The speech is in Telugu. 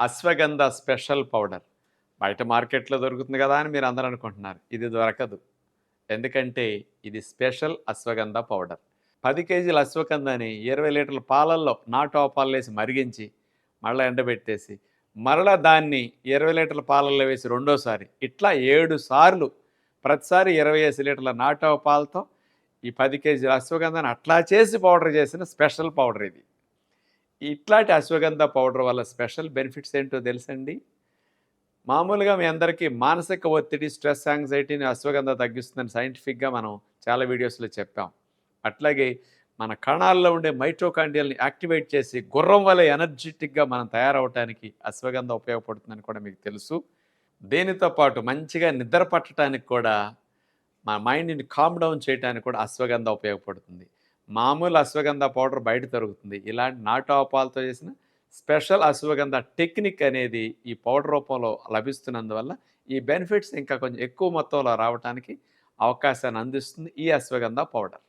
Ashwagandha special powder. బయట మార్కెట్లో దొరుకుతుంది కదా అని మీరు అందరూ అనుకుంటున్నారు. ఇది దొరకదు. ఎందుకంటే ఇది స్పెషల్ అశ్వగంధ పౌడర్. పది కేజీల అశ్వగంధని ఇరవై లీటర్ల పాలల్లో నాటు వేసి మరిగించి మళ్ళీ ఎండబెట్టేసి మరలా దాన్ని ఇరవై లీటర్ల పాలల్లో వేసి రెండోసారి ఇట్లా ఏడు సార్లు ప్రతిసారి ఇరవై ఐదు లీటర్ల నాటు పాలతో ఈ పది కేజీల అశ్వగంధాన్ని అట్లా చేసి పౌడర్ చేసిన స్పెషల్ పౌడర్ ఇది. ఇట్లాంటి అశ్వగంధ పౌడర్ వల్ల స్పెషల్ బెనిఫిట్స్ ఏంటో తెలుసండి? మామూలుగా మీ అందరికీ మానసిక ఒత్తిడి స్ట్రెస్ యాంగ్జైటీని అశ్వగంధ తగ్గిస్తుందని సైంటిఫిక్గా మనం చాలా వీడియోస్లో చెప్పాం. అట్లాగే మన కణాల్లో ఉండే మైట్రోకాండియల్ని యాక్టివేట్ చేసి గుర్రం వల్ల ఎనర్జెటిక్గా మనం తయారవటానికి అశ్వగంధ ఉపయోగపడుతుందని కూడా మీకు తెలుసు. దీనితో పాటు మంచిగా నిద్ర పట్టడానికి కూడా మా మైండ్ని కామ్ డౌన్ చేయడానికి కూడా అశ్వగంధ ఉపయోగపడుతుంది. మామూలు అశ్వగంధ పౌడర్ బయట దొరుకుతుంది ఇలాంటి నాటు ఆపాలతో చేసిన స్పెషల్ అశ్వగంధ టెక్నిక్ అనేది ఈ పౌడర్ రూపంలో లభిస్తున్నందువల్ల ఈ బెనిఫిట్స్ ఇంకా కొంచెం ఎక్కువ మొత్తంలో రావడానికి అవకాశాన్ని అందిస్తుంది ఈ అశ్వగంధ పౌడర్.